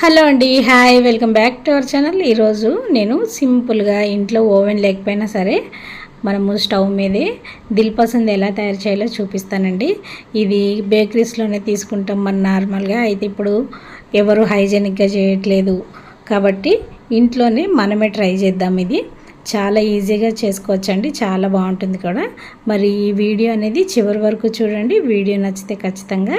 Hello అండి hi welcome back to our channel. ఈరోజు నేను సింపుల్గా ఇంట్లో ఓవెన్ లేకపోయినా సరే మనము స్టవ్ మీదే దిల్ పసంద్ ఎలా తయారు చేయాలో చూపిస్తానండి. ఇది బేకరీస్లోనే తీసుకుంటాం మన నార్మల్గా. అయితే ఇప్పుడు ఎవరు హైజెనిక్గా చేయట్లేదు కాబట్టి ఇంట్లోనే మనమే ట్రై చేద్దాం ఇది. చాలా ఈజీగా చేసుకోవచ్చండి. చాలా బాగుంటుంది కూడా. మరి ఈ వీడియో అనేది చివరి వరకు చూడండి. వీడియో నచ్చితే ఖచ్చితంగా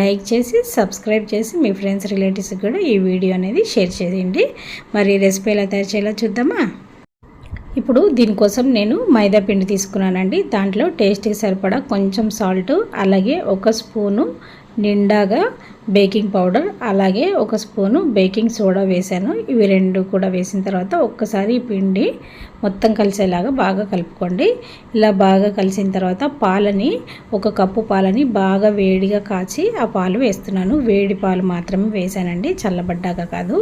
లైక్ చేసి సబ్స్క్రైబ్ చేసి మీ ఫ్రెండ్స్ రిలేటివ్స్కి కూడా ఈ వీడియో అనేది షేర్ చేయండి. మరి రెసిపీ ఎలా తయారు చేయాలో చూద్దామా? ఇప్పుడు దీనికోసం నేను మైదా పిండి తీసుకున్నానండి. దాంట్లో టేస్ట్కి సరిపడా కొంచెం సాల్ట్ అలాగే ఒక స్పూను నిండాగా బేకింగ్ పౌడర్ అలాగే ఒక స్పూను బేకింగ్ సోడా వేసాను ఇవి రెండు కూడా వేసిన తర్వాత ఒక్కసారి పిండి మొత్తం కలిసేలాగా బాగా కలుపుకోండి. ఇలా బాగా కలిసిన తర్వాత పాలని ఒక కప్పు పాలని బాగా వేడిగా కాచి ఆ పాలు వేస్తున్నాను. వేడి పాలు మాత్రమే వేసానండి చల్లబడ్డాక కాదు.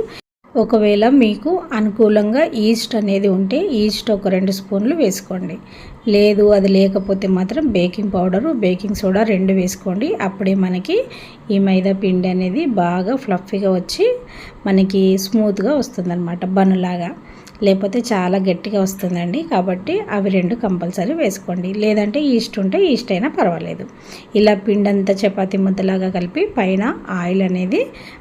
ఒకవేళ మీకు అనుకూలంగా ఈస్ట్ అనేది ఉంటే ఈస్ట్ ఒక రెండు స్పూన్లు వేసుకోండి. లేదు అది లేకపోతే మాత్రం బేకింగ్ పౌడరు బేకింగ్ సోడా రెండు వేసుకోండి. అప్పుడే మనకి ఈ మైదా పిండి అనేది బాగా ఫ్లఫీగా వచ్చి మనకి స్మూత్గా వస్తుందన్నమాట బనులాగా. లేకపోతే చాలా గట్టిగా వస్తుందండి. కాబట్టి అవి రెండు కంపల్సరీ వేసుకోండి. లేదంటే ఈస్ట్ ఉంటే ఈస్ట్ అయినా పర్వాలేదు. ఇలా పిండి అంతా చపాతి ముద్దలాగా కలిపి పైన ఆయిల్ అనేది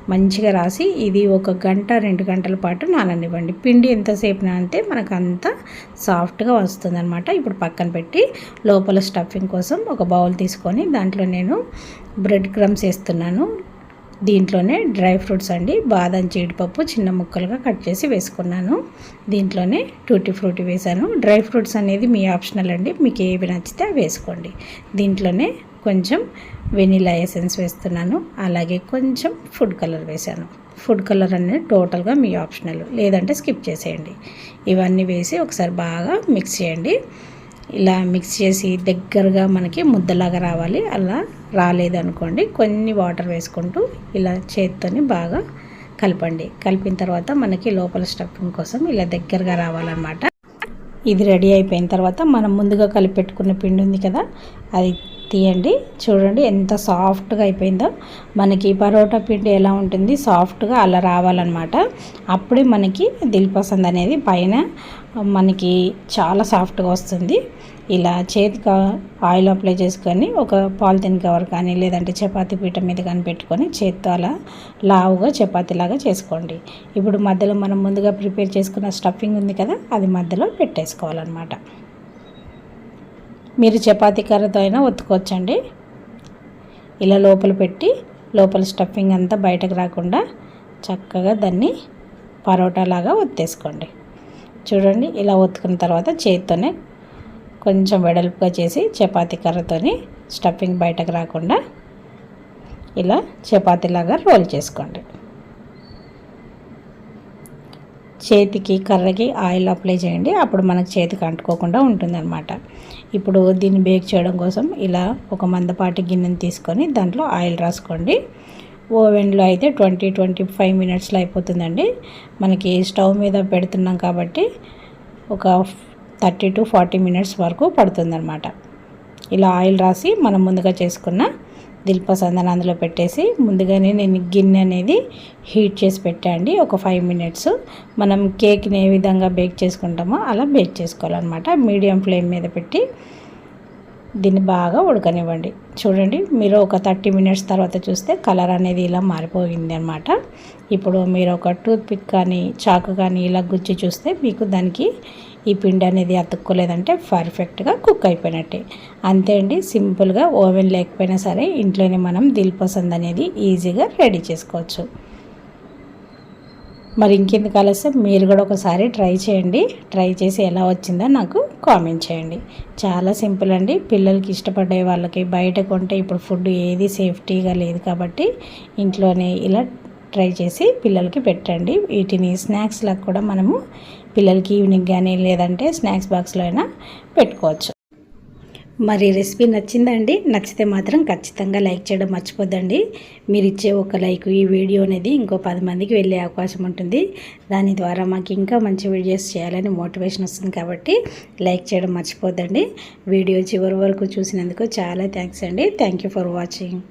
మంచిగా రాసి ఇది ఒక గంట రెండు గంటల పాటు నాననివ్వండి. పిండి ఎంతసేపు నానితే మనకు అంత సాఫ్ట్గా వస్తుందన్నమాట. ఇప్పుడు పక్కన పెట్టి లోపల స్టఫింగ్ కోసం ఒక బౌల్ తీసుకొని దాంట్లో నేను బ్రెడ్ క్రమ్స్ వేస్తున్నాను. దీంట్లోనే డ్రై ఫ్రూట్స్ అండి. బాదం జీడిపప్పు చిన్న ముక్కలుగా కట్ చేసి వేసుకున్నాను. దీంట్లోనే టూటీ ఫ్రూటీ వేసాను డ్రై ఫ్రూట్స్ అనేది మీ ఆప్షనల్ అండి. మీకు ఏవి నచ్చితే వేసుకోండి. దీంట్లోనే కొంచెం వెనీలా ఎసెన్స్ వేస్తున్నాను. అలాగే కొంచెం ఫుడ్ కలర్ వేసాను ఫుడ్ కలర్ అనేది టోటల్గా మీ ఆప్షనల్. లేదంటే స్కిప్ చేసేయండి. ఇవన్నీ వేసి ఒకసారి బాగా మిక్స్ చేయండి. ఇలా మిక్స్ చేసి దగ్గరగా మనకి ముద్దలాగా రావాలి. అలా రాలేదనుకోండి కొన్ని వాటర్ వేసుకుంటూ ఇలా చేతితోని బాగా కలపండి. కలిపిన తర్వాత మనకి లోపల స్టఫింగ్ కోసం ఇలా దగ్గరగా రావాలన్నమాట. ఇది రెడీ అయిపోయిన తర్వాత మనం ముందుగా కలిపెట్టుకున్న పిండి ఉంది కదా అది తీయండి. చూడండి ఎంత సాఫ్ట్గా అయిపోయిందో. మనకి పరోటా పిండి ఎలా ఉంటుంది? సాఫ్ట్గా అలా రావాలన్నమాట. అప్పుడే మనకి దిల్ పసంద్ అనేది పైన మనకి చాలా సాఫ్ట్గా వస్తుంది. ఇలా చేతికి ఆయిల్ అప్లై చేసుకొని ఒక పాలిథిన్ కవర్ కానీ లేదంటే చపాతీ పీట మీద కానీ పెట్టుకొని చేతితో అలా లావుగా చపాతీలాగా చేసుకోండి. ఇప్పుడు మధ్యలో మనం ముందుగా ప్రిపేర్ చేసుకున్న స్టఫింగ్ ఉంది కదా అది మధ్యలో పెట్టేసుకోవాలన్నమాట. మీరు చపాతీ కర్రతో అయినా ఒత్తుకోవచ్చండి. ఇలా లోపల పెట్టి లోపల స్టఫింగ్ అంతా బయటకు రాకుండా చక్కగా దాన్ని పరోటాలాగా ఒత్తేసుకోండి. చూడండి ఇలా ఒత్తుకున్న తర్వాత చేతితోనే కొంచెం వెడల్పుగా చేసి చపాతీ కర్రతోని స్టఫింగ్ బయటకు రాకుండా ఇలా చపాతీలాగా రోల్ చేసుకోండి. చేతికి కర్రకి ఆయిల్ అప్లై చేయండి. అప్పుడు మనకు చేతికి అంటుకోకుండా ఉంటుందన్నమాట. ఇప్పుడు దీన్ని బేక్ చేయడం కోసం ఇలా ఒక మందపాటి గిన్నెని తీసుకొని దాంట్లో ఆయిల్ రాసుకోండి. ఓవెన్లో అయితే ట్వంటీ ట్వంటీ ఫైవ్ మినిట్స్లో అయిపోతుందండి. మనకి స్టవ్ మీద పెడుతున్నాం కాబట్టి ఒక థర్టీ టు ఫార్టీ మినిట్స్ వరకు పడుతుందన్నమాట. ఇలా ఆయిల్ రాసి మనం ముందుగా చేసుకున్న దిల్పసందన అందులో పెట్టేసి ముందుగానే నేను గిన్నె అనేది హీట్ చేసి పెట్టండి ఒక ఫైవ్ మినిట్స్ మనం కేక్ని ఏ విధంగా బేక్ చేసుకుంటామో అలా బేక్ చేసుకోవాలన్నమాట. మీడియం ఫ్లేమ్ మీద పెట్టి దీన్ని బాగా ఉడకనివ్వండి. చూడండి మీరు ఒక థర్టీ మినిట్స్ తర్వాత చూస్తే కలర్ అనేది ఇలా మారిపోయింది అనమాట ఇప్పుడు మీరు ఒక టూత్ పిక్ కానీ చాకు కానీ ఇలా గుచ్చి చూస్తే మీకు దానికి ఈ పిండి అనేది అతుక్కోలేదంటే పర్ఫెక్ట్గా కుక్ అయిపోయినట్టే. అంతే అండి సింపుల్గా ఓవెన్ లేకపోయినా సరే ఇంట్లోనే మనం దిల్పసంద్ అనేది ఈజీగా రెడీ చేసుకోవచ్చు. మరి ఇంకెందుకు ఆలస్యం? మీరు కూడా ఒకసారి ట్రై చేయండి. ట్రై చేసి ఎలా వచ్చిందో నాకు కామెంట్ చేయండి. చాలా సింపుల్ అండి. పిల్లలకి ఇష్టపడే వాళ్ళకి బయట కొంటే ఇప్పుడు ఫుడ్ ఏది సేఫ్టీగా లేదు కాబట్టి ఇంట్లోనే ఇలా ట్రై చేసి పిల్లలకి పెట్టండి. వీటిని స్నాక్స్లకు కూడా మనము పిల్లలకి ఈవినింగ్ కానీ లేదంటే స్నాక్స్ బాక్స్లో అయినా పెట్టుకోవచ్చు. మరి రెసిపీ నచ్చిందండి నచ్చితే మాత్రం ఖచ్చితంగా లైక్ చేయడం మర్చిపోద్దండి. మీరు ఇచ్చే ఒక లైక్ ఈ వీడియో అనేది ఇంకో పది మందికి వెళ్ళే అవకాశం ఉంటుంది. దాని ద్వారా మాకు ఇంకా మంచి వీడియోస్ చేయాలని మోటివేషన్ వస్తుంది కాబట్టి లైక్ చేయడం మర్చిపోద్దండి. వీడియో చివరి వరకు చూసినందుకు చాలా థ్యాంక్స్ అండి. Thank for watching.